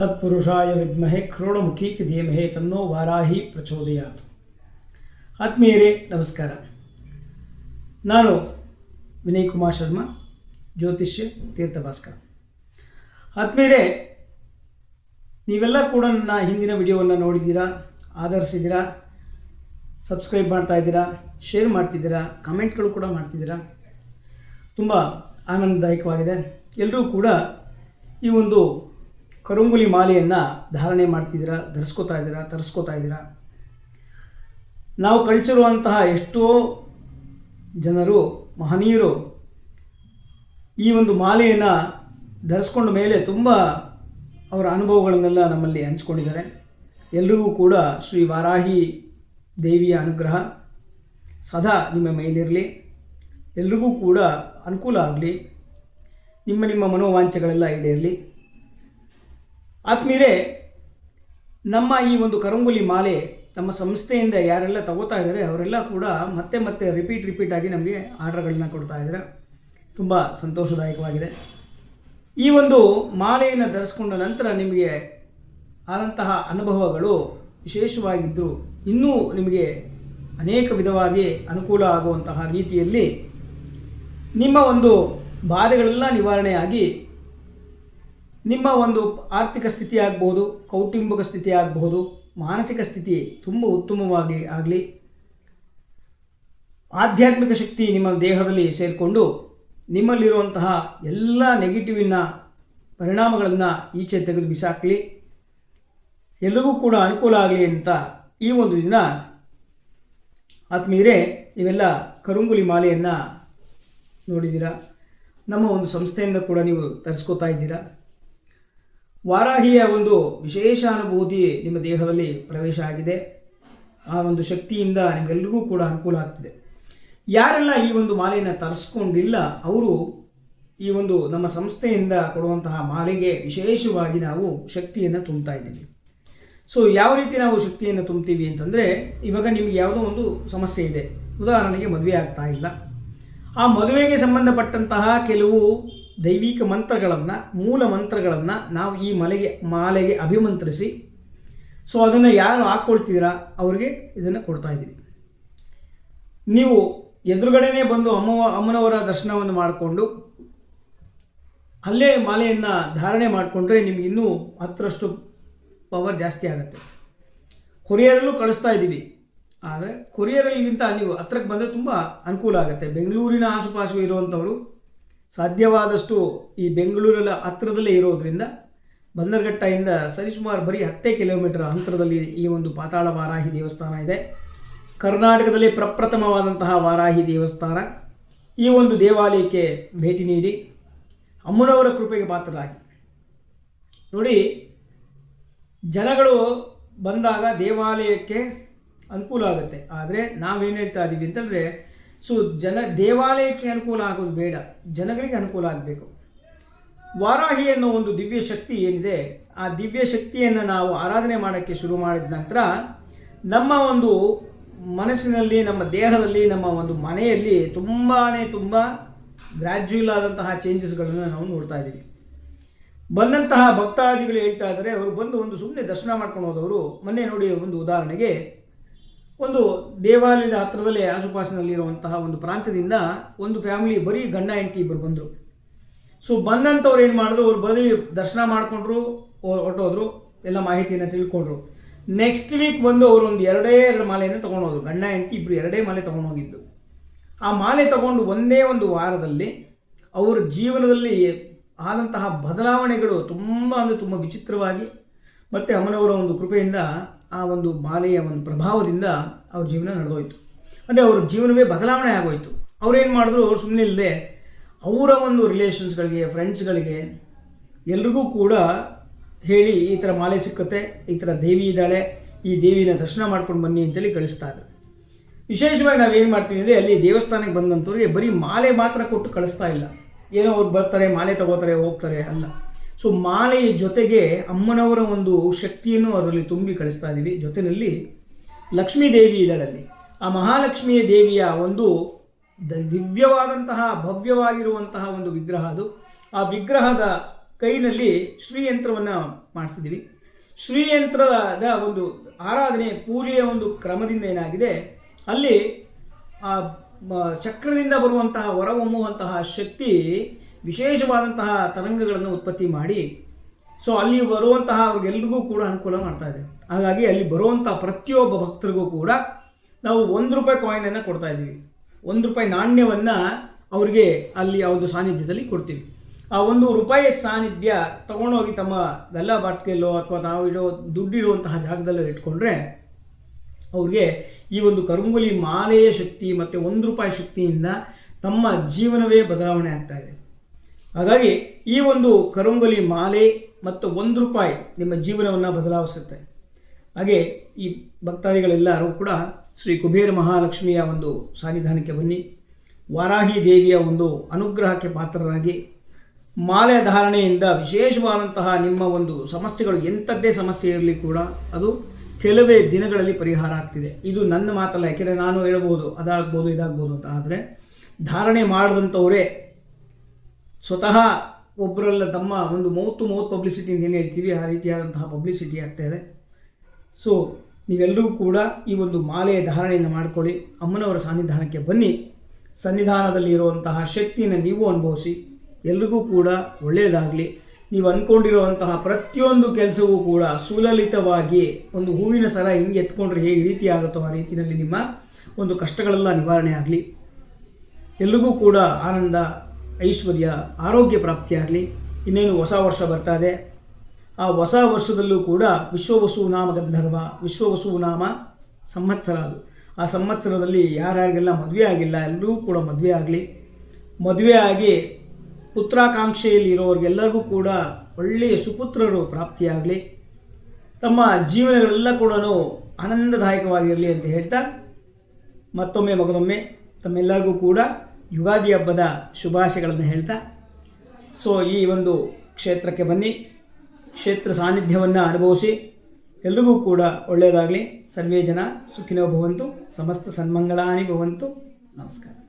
ತತ್ಪುರುಷಾಯ ವಿದ್ಮಹೆ ಕ್ರೋಣಮುಖಿ ಚ ಧೀಮಹೆ ತನ್ನೋ ವಾರಾಹಿ ಪ್ರಚೋದಯಾತ್. ಆತ್ಮೀಯರೇ, ನಮಸ್ಕಾರ. ನಾನು ವಿನಯ್ ಕುಮಾರ್ ಶರ್ಮಾ, ಜ್ಯೋತಿಷ್ಯ ತೀರ್ಥಭಾಸ್ಕರ ಆತ್ಮೀಯರೇ, ನೀವೆಲ್ಲ ಕೂಡ ನನ್ನ ಹಿಂದಿನ ವಿಡಿಯೋವನ್ನು ನೋಡಿದ್ದೀರಾ, ಆಧರಿಸಿದ್ದೀರಾ, ಸಬ್ಸ್ಕ್ರೈಬ್ ಮಾಡ್ತಾ ಇದ್ದೀರಾ, ಶೇರ್ ಮಾಡ್ತಿದ್ದೀರಾ, ಕಮೆಂಟ್ಗಳು ಕೂಡ ಮಾಡ್ತಿದ್ದೀರಾ? ತುಂಬ ಆನಂದದಾಯಕವಾಗಿದೆ. ಎಲ್ಲರೂ ಕೂಡ ಈ ಒಂದು ಕರುಂಗುಲಿ ಮಾಲೆಯನ್ನು ಧಾರಣೆ ಮಾಡ್ತಿದ್ದೀರಾ, ಧರಿಸ್ಕೋತಾ ಇದ್ದೀರಾ, ತರಿಸ್ಕೋತಾ ಇದ್ದೀರಾ? ನಾವು ಕಳಿಸಿರುವಂತಹ ಎಷ್ಟೋ ಜನರು, ಮಹನೀಯರು ಈ ಒಂದು ಮಾಲೆಯನ್ನು ಧರಿಸ್ಕೊಂಡ ಮೇಲೆ ತುಂಬ ಅವರ ಅನುಭವಗಳನ್ನೆಲ್ಲ ನಮ್ಮಲ್ಲಿ ಹಂಚ್ಕೊಂಡಿದ್ದಾರೆ. ಎಲ್ರಿಗೂ ಕೂಡ ಶ್ರೀ ವಾರಾಹಿ ದೇವಿಯ ಅನುಗ್ರಹ ಸದಾ ನಿಮ್ಮ ಮೇಲಿರಲಿ. ಎಲ್ರಿಗೂ ಕೂಡ ಅನುಕೂಲ ಆಗಲಿ. ನಿಮ್ಮ ನಿಮ್ಮ ಮನೋವಾಂಛೆಗಳೆಲ್ಲ ಈಡೇರಲಿ. ಆತ್ಮೀಯರೇ, ನಮ್ಮ ಈ ಒಂದು ಕರಂಗುಲಿ ಮಾಲೆ ನಮ್ಮ ಸಂಸ್ಥೆಯಿಂದ ಯಾರೆಲ್ಲ ತಗೋತಾ ಇದ್ದಾರೆ, ಅವರೆಲ್ಲ ಕೂಡ ಮತ್ತೆ ಮತ್ತೆ ರಿಪೀಟ್ ರಿಪೀಟ್ ಆಗಿ ನಮಗೆ ಆರ್ಡರ್ಗಳನ್ನ ಕೊಡ್ತಾ ಇದ್ದಾರೆ. ತುಂಬ ಸಂತೋಷದಾಯಕವಾಗಿದೆ. ಈ ಒಂದು ಮಾಲೆಯನ್ನು ಧರಿಸ್ಕೊಂಡ ನಂತರ ನಿಮಗೆ ಆದಂತಹ ಅನುಭವಗಳು ವಿಶೇಷವಾಗಿದ್ದರೂ ಇನ್ನೂ ನಿಮಗೆ ಅನೇಕ ವಿಧವಾಗಿ ಅನುಕೂಲ ಆಗುವಂತಹ ರೀತಿಯಲ್ಲಿ ನಿಮ್ಮ ಒಂದು ಬಾಧೆಗಳೆಲ್ಲ ನಿವಾರಣೆಯಾಗಿ ನಿಮ್ಮ ಒಂದು ಆರ್ಥಿಕ ಸ್ಥಿತಿ ಆಗ್ಬೋದು, ಕೌಟುಂಬಿಕ ಸ್ಥಿತಿ ಆಗಬಹುದು ಮಾನಸಿಕ ಸ್ಥಿತಿ ತುಂಬ ಉತ್ತಮವಾಗಿ ಆಗಲಿ, ಆಧ್ಯಾತ್ಮಿಕ ಶಕ್ತಿ ನಿಮ್ಮ ದೇಹದಲ್ಲಿ ಸೇರಿಕೊಂಡು ನಿಮ್ಮಲ್ಲಿರುವಂತಹ ಎಲ್ಲ ನೆಗೆಟಿವಿನ ಪರಿಣಾಮಗಳನ್ನು ಈಚೆ ತೆಗೆದು ಬಿಸಾಕಲಿ. ಎಲ್ಲರಿಗೂ ಕೂಡ ಅನುಕೂಲ ಆಗಲಿ ಅಂತ ಈ ಒಂದು ದಿನ ಆತ್ಮೀಯರೇ, ನೀವೆಲ್ಲ ಕರುಂಗುಲಿ ಮಾಲೆಯನ್ನು ನೋಡಿದ್ದೀರಾ? ನಮ್ಮ ಒಂದು ಸಂಸ್ಥೆಯಿಂದ ಕೂಡ ನೀವು ತರಿಸ್ಕೋತಾ ಇದ್ದೀರಾ? ವಾರಾಹಿಯ ಒಂದು ವಿಶೇಷ ಅನುಭೂತಿ ನಿಮ್ಮ ದೇಹದಲ್ಲಿ ಪ್ರವೇಶ ಆಗಿದೆ. ಆ ಒಂದು ಶಕ್ತಿಯಿಂದ ನಿಮಗೆಲ್ಲರಿಗೂ ಕೂಡ ಅನುಕೂಲ ಆಗ್ತಿದೆ. ಯಾರೆಲ್ಲ ಈ ಒಂದು ಮಾಲೆಯನ್ನು ತರಿಸ್ಕೊಂಡಿಲ್ಲ, ಅವರು ಈ ಒಂದು ನಮ್ಮ ಸಂಸ್ಥೆಯಿಂದ ಕೊಡುವಂತಹ ಮಾಲೆಗೆ ವಿಶೇಷವಾಗಿ ನಾವು ಶಕ್ತಿಯನ್ನು ತುಂಬ್ತಾ ಇದ್ದೀವಿ. ಸೊ ಯಾವ ರೀತಿ ನಾವು ಶಕ್ತಿಯನ್ನು ತುಂಬ್ತೀವಿ ಅಂತಂದರೆ, ಇವಾಗ ನಿಮಗೆ ಯಾವುದೋ ಒಂದು ಸಮಸ್ಯೆ ಇದೆ. ಉದಾಹರಣೆಗೆ ಮದುವೆ ಆಗ್ತಾ ಇಲ್ಲ. ಆ ಮದುವೆಗೆ ಸಂಬಂಧಪಟ್ಟಂತಹ ಕೆಲವು ದೈವಿಕ ಮಂತ್ರಗಳನ್ನು, ಮೂಲ ಮಂತ್ರಗಳನ್ನು ನಾವು ಈ ಮಲೆಗೆ, ಮಾಲೆಗೆ ಅಭಿಮಂತ್ರಿಸಿ ಸೊ ಅದನ್ನು ಯಾರು ಹಾಕ್ಕೊಳ್ತಿದ್ದೀರಾ ಅವರಿಗೆ ಇದನ್ನು ಕೊಡ್ತಾ ಇದ್ದೀವಿ. ನೀವು ಎದುರುಗಡೆನೇ ಬಂದು ಅಮ್ಮ ಅಮ್ಮನವರ ದರ್ಶನವನ್ನು ಮಾಡಿಕೊಂಡು, ಅಲ್ಲೇ ಮಾಲೆಯನ್ನು ಧಾರಣೆ ಮಾಡಿಕೊಂಡ್ರೆ ನಿಮ್ಗೆ ಇನ್ನೂ ಹತ್ತರಷ್ಟು ಪವರ್ ಜಾಸ್ತಿ ಆಗುತ್ತೆ. ಕೊರಿಯರಲ್ಲೂ ಕಳಿಸ್ತಾ ಇದ್ದೀವಿ. ಆದರೆ ಕೊರಿಯರಲ್ಲಿಗಿಂತ ನೀವು ಹತ್ರಕ್ಕೆ ಬಂದರೆ ತುಂಬ ಅನುಕೂಲ ಆಗುತ್ತೆ. ಬೆಂಗಳೂರಿನ ಆಸುಪಾಸು ಇರುವಂಥವರು ಸಾಧ್ಯವಾದಷ್ಟು ಈ ಬೆಂಗಳೂರಲ್ಲಿ ಹತ್ತಿರದಲ್ಲೇ ಇರೋದ್ರಿಂದ ಬಂದರ್ಘಟ್ಟದಿಂದ ಸರಿಸುಮಾರು ಬರೀ ಹತ್ತೇ ಕಿಲೋಮೀಟರ್ ಅಂತರದಲ್ಲಿ ಈ ಒಂದು ಪಾತಾಳ ವಾರಾಹಿ ದೇವಸ್ಥಾನ ಇದೆ. ಕರ್ನಾಟಕದಲ್ಲಿ ಪ್ರಪ್ರಥಮವಾದಂತಹ ವಾರಾಹಿ ದೇವಸ್ಥಾನ. ಈ ಒಂದು ದೇವಾಲಯಕ್ಕೆ ಭೇಟಿ ನೀಡಿ ಅಮ್ಮನವರ ಕೃಪೆಗೆ ಪಾತ್ರರಾಗಿ. ನೋಡಿ, ಜನಗಳು ಬಂದಾಗ ದೇವಾಲಯಕ್ಕೆ ಅನುಕೂಲ ಆಗುತ್ತೆ. ಆದರೆ ನಾವೇನು ಹೇಳ್ತಾ ಇದ್ದೀವಿ ಅಂತಂದರೆ ಸೊ ಜನ ದೇವಾಲಯಕ್ಕೆ ಅನುಕೂಲ ಆಗೋದು ಬೇಡ. ಜನಗಳಿಗೆ ಅನುಕೂಲ ಆಗಬೇಕು. ವಾರಾಹಿ ಅನ್ನೋ ಒಂದು ದಿವ್ಯ ಶಕ್ತಿ ಏನಿದೆ, ಆ ದಿವ್ಯ ಶಕ್ತಿಯನ್ನು ನಾವು ಆರಾಧನೆ ಮಾಡೋಕ್ಕೆ ಶುರು ಮಾಡಿದ ನಂತರ, ನಮ್ಮ ಒಂದು ಮನಸ್ಸಿನಲ್ಲಿ, ನಮ್ಮ ದೇಹದಲ್ಲಿ, ನಮ್ಮ ಒಂದು ಮನೆಯಲ್ಲಿ ತುಂಬಾ ತುಂಬ ಗ್ರ್ಯಾಜುಯಲ್ ಆದಂತಹ ಚೇಂಜಸ್ಗಳನ್ನು ನಾವು ನೋಡ್ತಾ ಇದ್ದೀವಿ. ಬಂದಂತಹ ಭಕ್ತಾದಿಗಳು ಹೇಳ್ತಾ ಇದ್ದಾರೆ, ಅವರು ಬಂದು ಒಂದು ಸುಮ್ಮನೆ ದರ್ಶನ ಮಾಡ್ಕೊಂಡು ಹೋದವರು. ಮೊನ್ನೆ ನೋಡಿ ಒಂದು ಉದಾಹರಣೆಗೆ ಒಂದು ದೇವಾಲಯದ ಹತ್ತಿರದಲ್ಲೇ ಆಸುಪಾಸಿನಲ್ಲಿರುವಂತಹ ಒಂದು ಪ್ರಾಂತ್ಯದಿಂದ ಒಂದು ಫ್ಯಾಮಿಲಿ ಬರೀ ಗಂಡ, ಹೆಂಡತಿ ಇಬ್ಬರು ಬಂದರು. ಸೊ ಬಂದಂಥವ್ರು ಏನು ಮಾಡಿದ್ರು? ಅವ್ರು ಬರೀ ದರ್ಶನ ಮಾಡಿಕೊಂಡ್ರು ಹೊರಟೋದ್ರು. ಎಲ್ಲ ಮಾಹಿತಿಯನ್ನು ತಿಳ್ಕೊಂಡ್ರು. ನೆಕ್ಸ್ಟ್ ವೀಕ್ ಬಂದು ಅವರು ಒಂದು ಎರಡೇ, ಎರಡು ಮಾಲೆಯನ್ನು ತೊಗೊಂಡೋದ್ರು. ಗಂಡ, ಹೆಂಡತಿ ಇಬ್ಬರು ಎರಡೇ ಮಾಲೆ ತೊಗೊಂಡೋಗಿದ್ದು. ಆ ಮಾಲೆ ತಗೊಂಡು ಒಂದೇ ಒಂದು ವಾರದಲ್ಲಿ ಅವರ ಜೀವನದಲ್ಲಿ ಆದಂತಹ ಬದಲಾವಣೆಗಳು ತುಂಬ ಅಂದರೆ ತುಂಬ ವಿಚಿತ್ರವಾಗಿ ಮತ್ತು ಅಮ್ಮನವರ ಒಂದು ಕೃಪೆಯಿಂದ ಆ ಒಂದು ಮಾಲೆಯ ಒಂದು ಪ್ರಭಾವದಿಂದ ಅವ್ರ ಜೀವನ ನಡೆದೋಯ್ತು. ಅಂದರೆ ಅವ್ರ ಜೀವನವೇ ಬದಲಾವಣೆ ಆಗೋಯ್ತು. ಅವ್ರೇನು ಮಾಡಿದ್ರು? ಅವ್ರು ಸುಮ್ಮನೆ ಇಲ್ಲದೆ ಅವರ ಒಂದು ರಿಲೇಷನ್ಸ್ಗಳಿಗೆ ಫ್ರೆಂಡ್ಸ್ಗಳಿಗೆ ಎಲ್ರಿಗೂ ಕೂಡ ಹೇಳಿ ಈ ಥರ ಮಾಲೆ ಸಿಕ್ಕುತ್ತೆ, ಈ ಥರ ದೇವಿ ಇದ್ದಾಳೆ, ಈ ದೇವಿನ ದರ್ಶನ ಮಾಡ್ಕೊಂಡು ಬನ್ನಿ ಅಂತೇಳಿ ಕಳಿಸ್ತಾರೆ ವಿಶೇಷವಾಗಿ ನಾವೇನು ಮಾಡ್ತೀವಿ ಅಂದರೆ ಅಲ್ಲಿ ದೇವಸ್ಥಾನಕ್ಕೆ ಬಂದಂಥವ್ರಿಗೆ ಬರೀ ಮಾಲೆ ಮಾತ್ರ ಕೊಟ್ಟು ಕಳಿಸ್ತಾ ಇಲ್ಲ. ಏನೋ ಅವ್ರು ಬರ್ತಾರೆ, ಮಾಲೆ ತಗೋತಾರೆ, ಹೋಗ್ತಾರೆ, ಅಲ್ಲ. ಸೊ ಮಾಲೆಯ ಜೊತೆಗೆ ಅಮ್ಮನವರ ಒಂದು ಶಕ್ತಿಯನ್ನು ಅದರಲ್ಲಿ ತುಂಬಿ ಕಳಿಸ್ತಾ ಇದ್ದೀವಿ ಜೊತೆಯಲ್ಲಿ ಲಕ್ಷ್ಮೀ ದೇವಿ ಇದರಲ್ಲಿ. ಆ ಮಹಾಲಕ್ಷ್ಮಿಯ ದೇವಿಯ ಒಂದು ದಿವ್ಯವಾದಂತಹ, ಭವ್ಯವಾಗಿರುವಂತಹ ಒಂದು ವಿಗ್ರಹ ಅದು. ಆ ವಿಗ್ರಹದ ಕೈನಲ್ಲಿ ಶ್ರೀಯಂತ್ರವನ್ನು ಮಾಡಿಸಿದ್ದೀವಿ ಶ್ರೀಯಂತ್ರದ ಒಂದು ಆರಾಧನೆ, ಪೂಜೆಯ ಒಂದು ಕ್ರಮದಿಂದ ಏನಾಗಿದೆ? ಅಲ್ಲಿ ಆ ಚಕ್ರದಿಂದ ಬರುವಂತಹ ಹೊರಹೊಮ್ಮುವಂತಹ ಶಕ್ತಿ ವಿಶೇಷವಾದಂತಹ ತರಂಗಗಳನ್ನು ಉತ್ಪತ್ತಿ ಮಾಡಿ, ಸೊ ಅಲ್ಲಿ ಬರುವಂತಹ ಅವ್ರಿಗೆಲ್ರಿಗೂ ಕೂಡ ಅನುಕೂಲ ಮಾಡ್ತಾ ಇದೆ. ಹಾಗಾಗಿ ಅಲ್ಲಿ ಬರುವಂಥ ಪ್ರತಿಯೊಬ್ಬ ಭಕ್ತರಿಗೂ ಕೂಡ ನಾವು ಒಂದು ರೂಪಾಯಿ ಕಾಯಿನನ್ನು ಕೊಡ್ತಾ ಇದ್ದೀವಿ. ಒಂದು ರೂಪಾಯಿ ನಾಣ್ಯವನ್ನು ಅವರಿಗೆ ಅಲ್ಲಿ ಆ ಒಂದು ಸಾನ್ನಿಧ್ಯದಲ್ಲಿ ಕೊಡ್ತೀವಿ. ಆ ಒಂದು ರೂಪಾಯಿ ಸಾನ್ನಿಧ್ಯ ತಗೊಂಡೋಗಿ ತಮ್ಮ ಗಲ್ಲ ಬಾಟ್ಗೆಲ್ಲೋ ಅಥವಾ ನಾವು ಇಡೋ ದುಡ್ಡಿರುವಂತಹ ಜಾಗದಲ್ಲೋ ಇಟ್ಕೊಂಡ್ರೆ, ಅವ್ರಿಗೆ ಈ ಒಂದು ಕರುಂಗುಲಿ ಮಾಲೆಯ ಶಕ್ತಿ ಮತ್ತು ಒಂದು ರೂಪಾಯಿ ಶಕ್ತಿಯಿಂದ ತಮ್ಮ ಜೀವನವೇ ಬದಲಾವಣೆ ಆಗ್ತಾ ಇದೆ. ಹಾಗಾಗಿ ಈ ಒಂದು ಕರುಂಗಲಿ ಮಾಲೆ ಮತ್ತು ಒಂದು ರೂಪಾಯಿ ನಿಮ್ಮ ಜೀವನವನ್ನು ಬದಲಾಯಿಸುತ್ತೆ ಹಾಗೆ ಈ ಭಕ್ತಾದಿಗಳೆಲ್ಲರೂ ಕೂಡ ಶ್ರೀ ಕುಬೇರ ಮಹಾಲಕ್ಷ್ಮಿಯ ಒಂದು ಸಾನ್ನಿಧಾನಕ್ಕೆ ಬನ್ನಿ. ವಾರಾಹಿ ದೇವಿಯ ಒಂದು ಅನುಗ್ರಹಕ್ಕೆ ಪಾತ್ರರಾಗಿ ಮಾಲೆ ಧಾರಣೆಯಿಂದ ವಿಶೇಷವಾದಂತಹ ನಿಮ್ಮ ಒಂದು ಸಮಸ್ಯೆಗಳು ಎಂಥದ್ದೇ ಸಮಸ್ಯೆ ಇರಲಿ ಕೂಡ ಅದು ಕೆಲವೇ ದಿನಗಳಲ್ಲಿ ಪರಿಹಾರ ಆಗ್ತಿದೆ. ಇದು ನನ್ನ ಮಾತಲ್ಲ, ಯಾಕೆಂದರೆ ನಾನು ಹೇಳ್ಬೋದು, ಅದಾಗ್ಬೋದು, ಇದಾಗ್ಬೋದು ಅಂತ. ಆದರೆ ಧಾರಣೆ ಮಾಡಿದಂಥವರೇ ಸ್ವತಃ ಒಬ್ಬರಲ್ಲ ತಮ್ಮ ಒಂದು ಮೌತ್ ಟು ಮೌತ್ ಪಬ್ಲಿಸಿಟಿ ಅಂತ ಏನು ಹೇಳ್ತೀವಿ, ಆ ರೀತಿಯಾದಂತಹ ಪಬ್ಲಿಸಿಟಿ ಆಗ್ತಾ ಇದೆ. ಸೊ ನೀವೆಲ್ಲರೂ ಕೂಡ ಈ ಒಂದು ಮಾಲೆಯ ಧಾರಣೆಯನ್ನು ಮಾಡಿಕೊಳ್ಳಿ. ಅಮ್ಮನವರ ಸನ್ನಿಧಾನಕ್ಕೆ ಬನ್ನಿ. ಸನ್ನಿಧಾನದಲ್ಲಿ ಇರುವಂತಹ ಶಕ್ತಿಯನ್ನು ನೀವು ಅನುಭವಿಸಿ. ಎಲ್ರಿಗೂ ಕೂಡ ಒಳ್ಳೆಯದಾಗಲಿ ನೀವು ಅಂದ್ಕೊಂಡಿರುವಂತಹ ಪ್ರತಿಯೊಂದು ಕೆಲಸವೂ ಕೂಡ ಸುಲಲಿತವಾಗಿ ಒಂದು ಹೂವಿನ ಸರ ಹಿಂಗೆ ಎತ್ಕೊಂಡ್ರೆ ಹೇಗೆ ರೀತಿ ಆಗುತ್ತೋ ಆ ರೀತಿಯಲ್ಲಿ ನಿಮ್ಮ ಒಂದು ಕಷ್ಟಗಳೆಲ್ಲ ನಿವಾರಣೆ ಆಗಲಿ. ಎಲ್ರಿಗೂ ಕೂಡ ಆನಂದ ಐಶ್ವರ್ಯ ಆರೋಗ್ಯ ಪ್ರಾಪ್ತಿಯಾಗಲಿ, ಇನ್ನೇನು ಹೊಸ ವರ್ಷ ಬರ್ತಾ ಇದೆ. ಆ ಹೊಸ ವರ್ಷದಲ್ಲೂ ಕೂಡ ವಿಶ್ವವಸು ನಾಮ ಗಂಧರ್ವ, ವಿಶ್ವವಸು ನಾಮ ಸಂವತ್ಸರ ಅದು. ಆ ಸಂವತ್ಸರದಲ್ಲಿ ಯಾರ್ಯಾರಿಗೆಲ್ಲ ಮದುವೆ ಆಗಿಲ್ಲ ಎಲ್ಲರಿಗೂ ಕೂಡ ಮದುವೆ ಆಗಲಿ. ಮದುವೆ ಆಗಿ ಪುತ್ರಾಕಾಂಕ್ಷೆಯಲ್ಲಿ ಇರೋರಿಗೆಲ್ಲರಿಗೂ ಕೂಡ ಒಳ್ಳೆಯ ಸುಪುತ್ರರು ಪ್ರಾಪ್ತಿಯಾಗಲಿ. ತಮ್ಮ ಜೀವನಗಳೆಲ್ಲ ಕೂಡ ಆನಂದದಾಯಕವಾಗಿರಲಿ ಅಂತ ಹೇಳ್ತಾ ಮತ್ತೊಮ್ಮೆ ಮಗದೊಮ್ಮೆ ತಮ್ಮೆಲ್ಲರಿಗೂ ಕೂಡ ಯುಗಾದಿ ಹಬ್ಬದ ಶುಭಾಶಯಗಳನ್ನು ಹೇಳ್ತಾ, ಸೊ ಈ ಒಂದು ಕ್ಷೇತ್ರಕ್ಕೆ ಬನ್ನಿ. ಕ್ಷೇತ್ರ ಸಾನ್ನಿಧ್ಯವನ್ನು ಅನುಭವಿಸಿ. ಎಲ್ರಿಗೂ ಕೂಡ ಒಳ್ಳೆಯದಾಗಲಿ. ಸರ್ವೇ ಜನ ಸುಖಿನೋ ಭವಂತು, ಸಮಸ್ತ ಸನ್ಮಂಗಳಾನಿ ಭವಂತು. ನಮಸ್ಕಾರ.